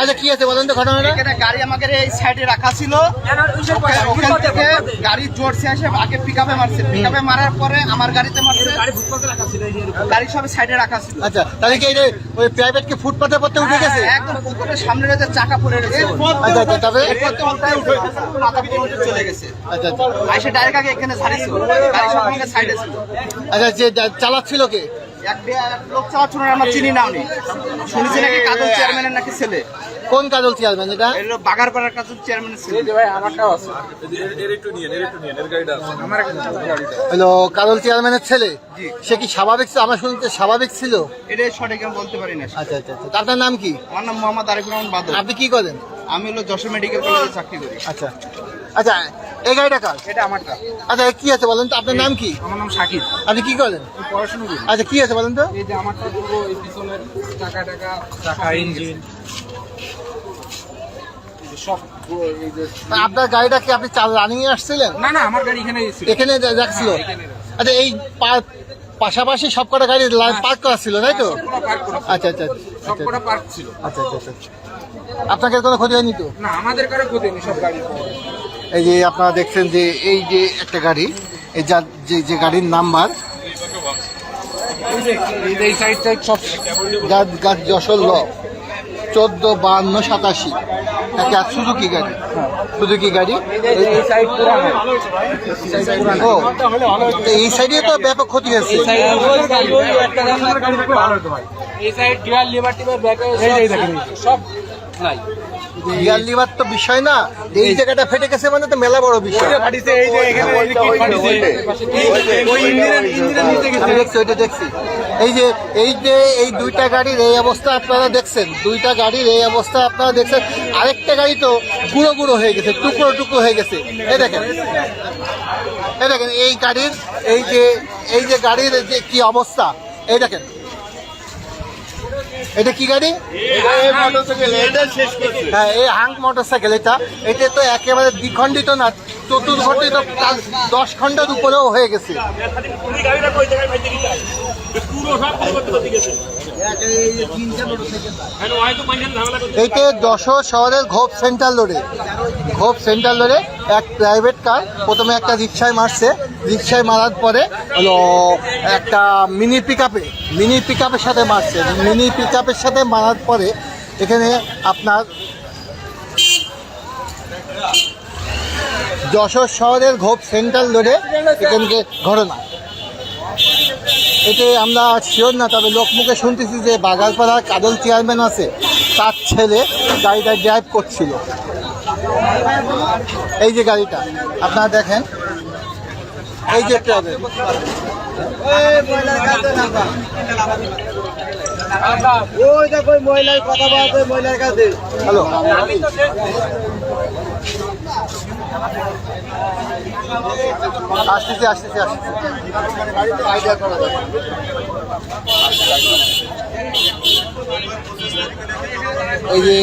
আচ্ছা কি আছে বলেন তো ঘটনাটা? গাড়ি আমাদের এই সাইডে রাখা ছিল। ওখান থেকে গাড়ি জোরছে এসে আগে পিক আপে মারছে। পিক আপে মারার পরে আমার গাড়িতে মারছে। গাড়ি সব সাইডে রাখা ছিল। আচ্ছা তাহলে কি ওই প্রাইভেট কি ফুটপাথে পড়তে উঠে গেছে? হ্যাঁ, একদম সামনে রয়েছে চাকা পড়ে রয়েছে। আচ্ছা আচ্ছা তবে এরপর তো উল্টায় উঠে মাথা চলে গেছে। আচ্ছা আচ্ছা। আইসে ডাইরেক্ট আগে এখানে ছাড়িয়েছিল। গাড়ি সব সাইডে ছিল। আচ্ছা যে চালাচ্ছিল কে? এক লোক চালাচ্ছিল না, আমরা চিনি না উনি। শুনেছি নাকি কাজল চেয়ারম্যানের নাকি ছেলে। কোন কাজল চেয়ারম্যান এটা? বাগারপাড়ার কাজল চেয়ারম্যানের ছেলে। হলো কাজল চেয়ারম্যানের ছেলে? সে কি স্বাভাবিক ছিল? আমার শুনতে স্বাভাবিক ছিল? এটাই সঠিক আমি বলতে পারি না। আচ্ছা আচ্ছা আচ্ছা। আপনার নাম কি? আমার নাম মোহাম্মদ আরিফুর রহমান বাদল। আপনি কি করেন? আমি হলো যশোর মেডিকেল কলেজে চাকরি করি। আচ্ছা। আচ্ছা এই গাড়িটা কার? এটা আমারটা। আচ্ছা কি আছে বলেন তো? আপনার নাম কি? আমার নাম শাকিব আপনি কি করেন পড়াশোনা করি। আচ্ছা কি আছে বলেন তো? এই যে আমারটা পুরো এই পিছনের টাকা টাকা টাকা ইঞ্জিন। সব পুরো এই যে তা আপনার গাড়িটা কি আপনি চাল রানিং এ আসছিলেন? না না আমার গাড়ি এখানে ছিল। এখানে যাচ্ছিল। আচ্ছা এই পাশাপাশি সব কটা গাড়ি পার্ক করা ছিল তাই তো? আচ্ছা আচ্ছা আচ্ছা পার্ক ছিল। আচ্ছা আচ্ছা আচ্ছা। আপনাকে কোনো ক্ষতি হয়নি তো? না আমাদের কারও ক্ষতি নেই সব গাড়ি এই যে আপনারা দেখছেন যে এই যে একটা গাড়ি এই যা যে যে গাড়ির নাম্বার এই যে এই যে এই সাইড সাইড সব গাছ গাছ যশোর ল চোদ্দ বাহান্ন সাতাশি একটা সুজুকি গাড়ি? সুজুকি গাড়ি? এই সাইড পুরানো ও তো এই সাইডে তো ব্যাপক ক্ষতি হয়েছে। এই সাইড সব নাই। লিভার তো বিষয় না। এই জায়গাটা ফেটে গেছে মানে তো মেলা বড় বিষয়। দেখছি ওইটা দেখছি। এই যে এই যে এই দুইটা গাড়ির এই অবস্থা আপনারা দেখছেন। দুইটা গাড়ির এই অবস্থা আপনারা দেখছেন। আরেকটা গাড়ি তো গুঁড়ো গুঁড়ো হয়ে গেছে টুকরো টুকরো হয়ে গেছে। এই দেখেন। এই দেখেন এই গাড়ির এই যে এই যে গাড়ির যে কি অবস্থা। এই দেখেন। এটা কি গাড়ি? হ্যাঁ এই হাঙ্ক মোটরসাইকেল এটা। এটা তো একেবারে দ্বিখণ্ডিত না প্রায় দশ খণ্ডের উপরেও হয়ে গেছে। এইটা যশোর শহরের ঘোপ সেন্ট্রাল রোডে। ঘোপ সেন্ট্রাল রোডে এক প্রাইভেট কার প্রথমে একটা রিক্সায় মারছে। রিক্সায় মারার পরে হলো একটা মিনি পিক মিনি পিক সাথে মারছে। মিনি পিক সাথে মারার পরে এখানে আপনার যশোর শহরের ঘোপ সেন্ট্রাল রোডে এখানকে ঘটনা। এতে আমরা শিওর না, তবে লোকমুখে শুনতেছি যে বাগালপাড়ার কাদল চেয়ারম্যান আছে, তার ছেলে গাড়িটা ড্রাইভ করছিল। এই যে গাড়িটা, আপনারা দেখেন। এই যে ট্রাভেল ওই দেখো মহিলার কথা বলছে মহিলার কাছে হ্যালো। আসতেছি আসতেছি আসতেছি। এই যে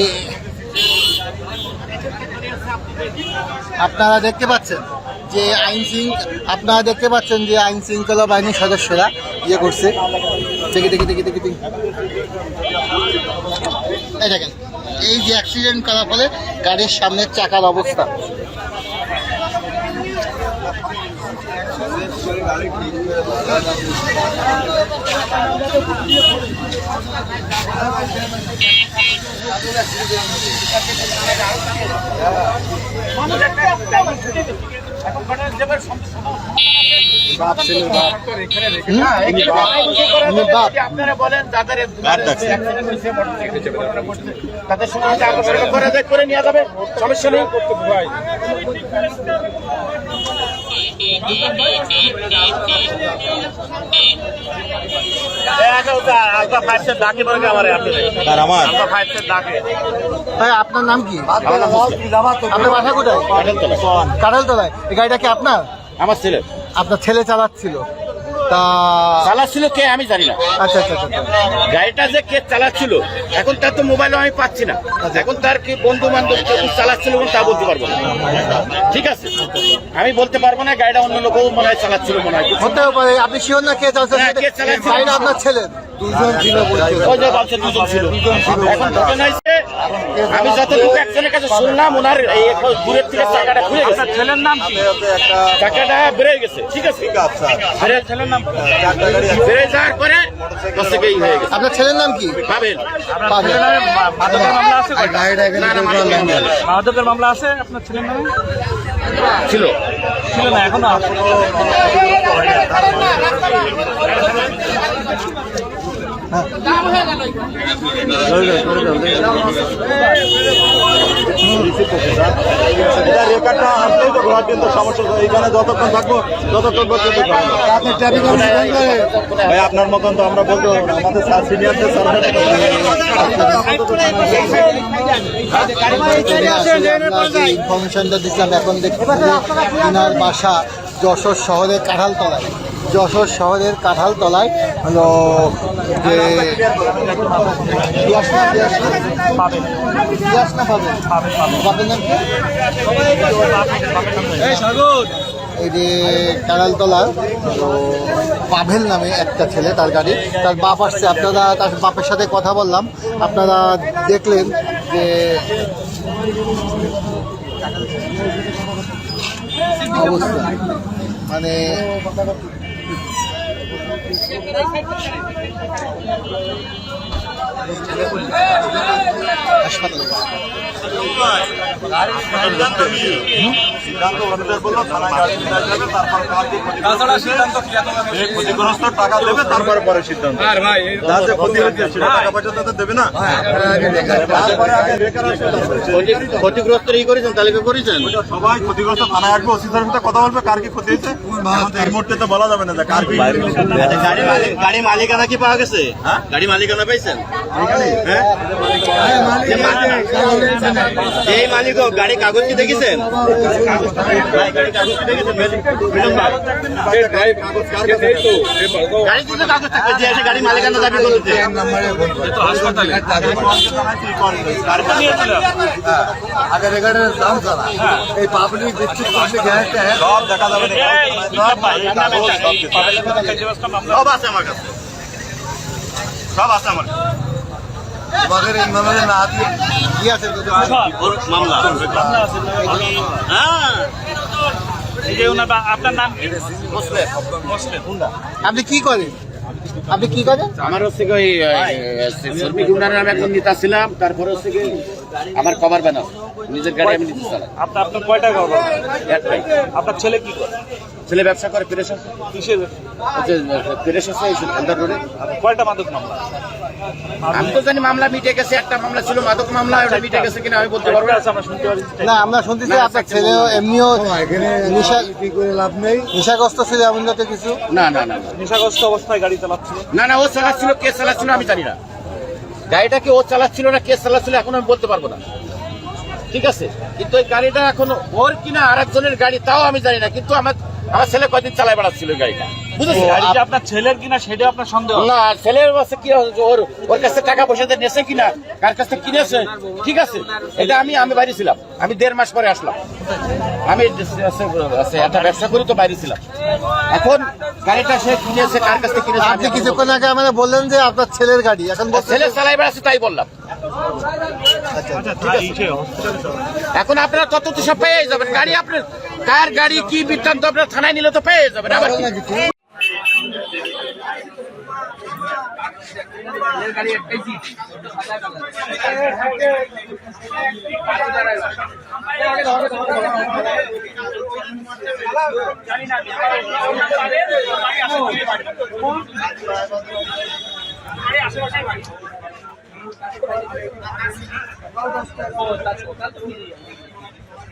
আপনারা দেখতে পাচ্ছেন? যে আইন শৃঙ্খ আপনারা দেখতে পাচ্ছেন যে আইন শৃঙ্খলা বাহিনীর সদস্যরা ইয়ে করছে। দেখি দেখি দেখি দেখি দেখি। এই দেখেন, এই যে অ্যাক্সিডেন্ট করার ফলে গাড়ির সামনের চাকার অবস্থা। আপনারা বলেন যাদের তাদের সঙ্গে করে যায়, করে নেওয়া যাবে। সমস্যা নেই। আপনার নাম কি? আপনার বাসা কোথায়? কাঁঠালতলায়। এই গাড়িটা কি আপনার? আমার ছেলে। আপনার ছেলে চালাচ্ছিল। তা চালাচ্ছিল কে আমি জানি না। আচ্ছা আচ্ছা আচ্ছা গাড়িটা যে কে চালাচ্ছিল এখন তার তো মোবাইল আমি পাচ্ছি না। এখন তার কি বন্ধু বান্ধব চালাচ্ছিল তা বলতে পারব না। ঠিক আছে? আমি বলতে পারব না গাড়িটা অন্য লোকও মনে হয় চালাচ্ছিল মনে হয় হতেও পারে আপনি শিওর না কে চালাচ্ছে? হ্যাঁ, কে চালাচ্ছে? গাড়িটা আপনার ছেলে দুজন ছিল। দুজন এখন আমি যতটুকু একজনের কাছে শুনলাম ওনার এই দূরের থেকে চাকাটা খুলে গেছে। ছেলের নাম কি? চাকাটা বেড়ে গেছে ঠিক আছে? বেড়ে ছেলের নাম বেড়ে যাওয়ার পরে হয়ে আপনার ছেলের নাম কি? পাবেন মাদকের মামলা আছে কয়টা? না, না, মাদকের মামলা আছে। আপনার ছেলের নামে? ছিল। ছিল না এখনও কিন্তু সমস্যা। এইখানে যতক্ষণ থাকব আপনার মতন তো আমরা না। আমাদের স্যার সিনিয়রদের ইনফরমেশনটা দিচ্ছিলাম, এখন দেখতে ওনার বাসা যশোর শহরের কাঁঠালতলায় যশোর শহরের কাঁঠালতলায় পাবেন পাবেন পাবেন পাবেন? এই যে কাঁড়ালতলার তো পাভেল নামে একটা ছেলে, তার গাড়ি তার বাপ আসছে, আপনারা তার বাপের সাথে কথা বললাম আপনারা দেখলেন যে অবস্থা মানে হাসপাতালে। ক্ষতিগ্রস্ত টাকা দেবে তারপরে পরে সিদ্ধান্ত। আর ভাই যার যে ক্ষতি হয়েছে টাকা পয়সা তাদের দেবে না। তারপরে আগে বেকার আসবে তারপরে সে- ক্ষতিগ্রস্ত ই করেছেন তালিকা করেছেন? সবাই ক্ষতিগ্রস্ত থানায় আসবে ওসি সাহেবের সাথে কথা বলবে কার কি ক্ষতি হয়েছে? তো এই মুহূর্তে তো বলা যাবে না যে কার কি গাড়ি মালিকানা কি পাওয়া গেছে? গাড়ি মালিকানা পাইছেন? হ্যাঁ? এই মালিক গাড়ি কাগজ কি দেখেছেন? গাড়ি মালিকানা দাবি করতে আগে রেগার্ডের এই পাবলিক গ্যারেন্টি সব সব আছে আমার কাছে। সব আছে আমার কাছে। আমাদের এই মামলা না দিয়ে কি আছে? ওর মামলা হ্যাঁ। এই যে ওনার বা- আপনার নাম কি? মুসলিম। মুসলিম। আপনি কি করেন? আপনি কি করেন? আমার হচ্ছে শ্রমিক আমি একজন নেতা ছিলাম। তারপর হচ্ছে কি আমার কভার ব্যানার নিজের গাড়ি আমি নিতে চালাই আপনার আপনার কয়টা ঘর একটাই আপনার ছেলে কি করে? ছেলে ব্যবসা করে প্রেস কিসের প্রেস হচ্ছে এই রোডে কয়টা মাদক মামলা? আমি তো জানি মামলা মিটে গেছে একটা মামলা ছিল মাদক মামলা ওটা মিটে গেছে কিনা আমি বলতে পারব আছে আমরা শুনতে পাচ্ছি। না আমরা শুনতেছি আপনার ছেলেও এমনিও এখানে নেশা লাভ নেই? নেশাগ্রস্ত ছিল এমন জাতীয় কিছু? না না না না। নেশাগ্রস্ত অবস্থায় গাড়ি চালাচ্ছিল? না না ও চালাচ্ছিল কে চালাচ্ছিল আমি জানি না। গাড়িটাকে ও চালাচ্ছিল না, কে চালাচ্ছিল এখন আমি বলতে পারব না। ঠিক আছে? কিন্তু ওই গাড়িটা এখন ওর কিনা আর গাড়ি, তাও আমি জানি না। কিন্তু আমার আমার ছেলে কয়দিন চালাই বেড়াচ্ছিল গাড়িটা? বুঝেছি গাড়ি যে আপনার ছেলের কিনা সেটা আপনার সন্দেহ? না ছেলের কাছে কি ওর ওর কাছে টাকা পয়সা দিয়ে নেছে কিনা? কার কাছে কিনেছে? ঠিক আছে। এটা আমি আমি বাইরে ছিলাম। আমি দেড় মাস পরে আসলাম। আমি একটা ব্যবসা করি তো বাইরে ছিলাম। এখন গাড়িটা সে কিনেছে কার কাছে কিনেছে আপনি কিছুক্ষণ আগে আমাকে বললেন যে আপনার ছেলের গাড়ি এখন ছেলে চালাই বেড়াচ্ছে তাই বললাম। আচ্ছা যে হসপিটালে এখন আপনারা তত তো সব পেয়ে যাবেন। গাড়ি আপনার তার গাড়ি কি বৃত্তান্ত আপনার থানায় নিলে তো পেয়ে যাবে আবার আশেপাশে বাড়ি।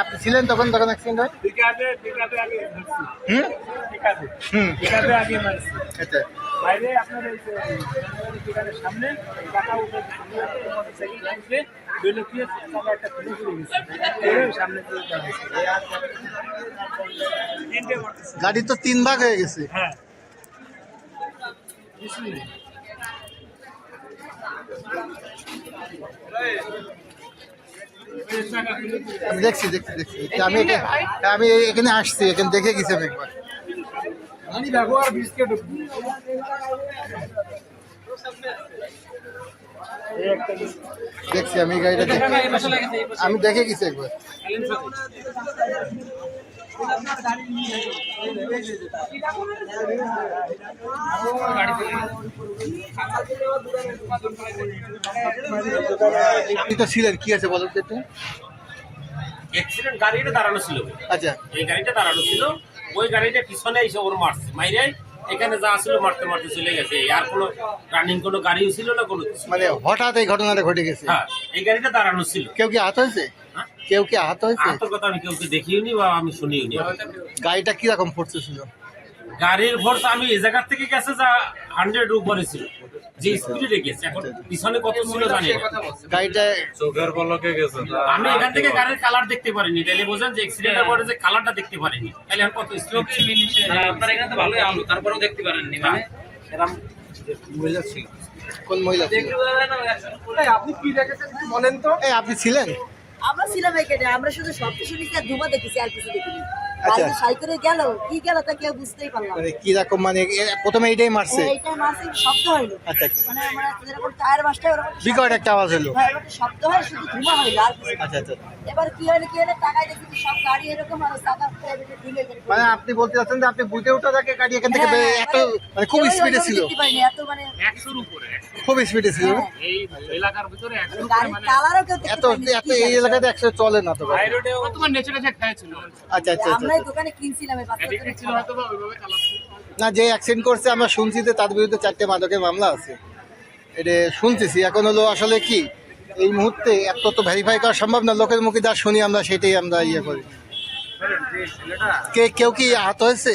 আপনি ছিলেন তখন তখন অ্যাক্সিডেন্ট হয়? টিকাতে টিকাতে আগে মারছি। হুম? হুম। টিকাতে আগে মারছি। আচ্ছা। বাইরে আপনার এই সামনে টাকা উঠে মোটরসাইকেল আসলে দুই লোক একটা খুলে গেছে। সামনে দিয়ে যাচ্ছে তিনটে মারতেছে গাড়ি তো তিন ভাগ হয়ে গেছে। হ্যাঁ। নেই। এই টাকা খুলে পড়ে আমি দেখছি দেখছি দেখছি। আমি আমি এখানে আসছি এখানে দেখে গেছি আমি একবার। দেখছি আমি গাড়িটা দেখছি। আমি দেখে গেছি একবার। ছিলেন কি আছে বলো তো একটু? অ্যাক্সিডেন্ট গাড়িটা দাঁড়ানো ছিল। আচ্ছা। এই গাড়িটা দাঁড়ানো ছিল। ওই গাড়িটা পিছনে এসে ওর মারছে। মাইরে এখানে যা ছিল মারতে মারতে চলে গেছে। আর কোনো রানিং কোনো গাড়িও ছিল না কোনো মানে হঠাৎ এই ঘটনাটা ঘটে গেছে? হ্যাঁ এই গাড়িটা দাঁড়ানো ছিল। কেউ কি আহত হয়েছে? হ্যাঁ? কেউ কি আহত হয়েছে? আতর কথা আমি কাউকে দেখিওনি বা আমি শুনিওনি। গাড়িটা কীরকম ফোর্সে ছিল? গাড়ির ফোর্স আমি এই জায়গার থেকে গেছে যা হান্ড্রেড উপরে ছিল। যে স্পিডে গেছে এখন পিছনে কত ছিল জানি না। গাড়িটা আমি এখান থেকে গাড়ির কালার দেখতে পারিনি। তাহলে বোঝেন যে অ্যাক্সিডেন্টের পরে যে কালারটা দেখতে পারিনি। তাহলে এখন কত স্ট্রোক ছিল? আপনার এখানে তো ভালোই আলো তারপরেও দেখতে পারেননি মানে? এরকম মহিলা ছিল। কোন মহিলা ছিল? আপনি কি দেখেছেন? বলেন তো। এই আপনি ছিলেন? আমরা ছিলাম এখানে আমরা শুধু শব্দ শুনেছি আর ধুমা দেখেছি আর কিছু দেখিনি। আচ্ছা। সাইকেলে গেল কি গেল তা কেউ বুঝতেই পারলাম না। মানে মানে প্রথমে এইটাই মারছে? শব্দ হইল আচ্ছা আচ্ছা। মানে আমরা যেরকম টায়ার বাসটা বিকট একটা আওয়াজ হলো। হ্যাঁ, শব্দ হয় শুধু ধুমা হইল আর না। আচ্ছা আচ্ছা। এবার কি হলো কি হলো টাকায় দেখি সব গাড়ি এরকম আর চাকা মানে আপনি বলতে চাচ্ছেন যে আপনি বুঝে ওঠা থাকে গাড়ি এখান থেকে হ্যাঁ, এত মানে খুব স্পিডে ছিল। এত মানে খুব স্পিডে ছিল। হ্যাঁ, এই এলাকার ভিতরে এত এত এই এলাকাতে একশো চলে না তো। রোডে তোমার আচ্ছা আচ্ছা আচ্ছা আমরা দোকানে কিনছিলাম এই বাচ্চাদের ছিল হয়তো ওইভাবে চালাচ্ছে। না যে অ্যাক্সিডেন্ট করছে আমরা শুনছি যে তার বিরুদ্ধে চারটে মাদকের মামলা আছে। এটা শুনতেছি। এখন হলো আসলে কি? এই মুহূর্তে এত তো ভেরিফাই করা সম্ভব না। লোকের মুখে যা শুনি আমরা সেটাই আমরা ইয়ে করি। কে কেউ কি আহত হয়েছে?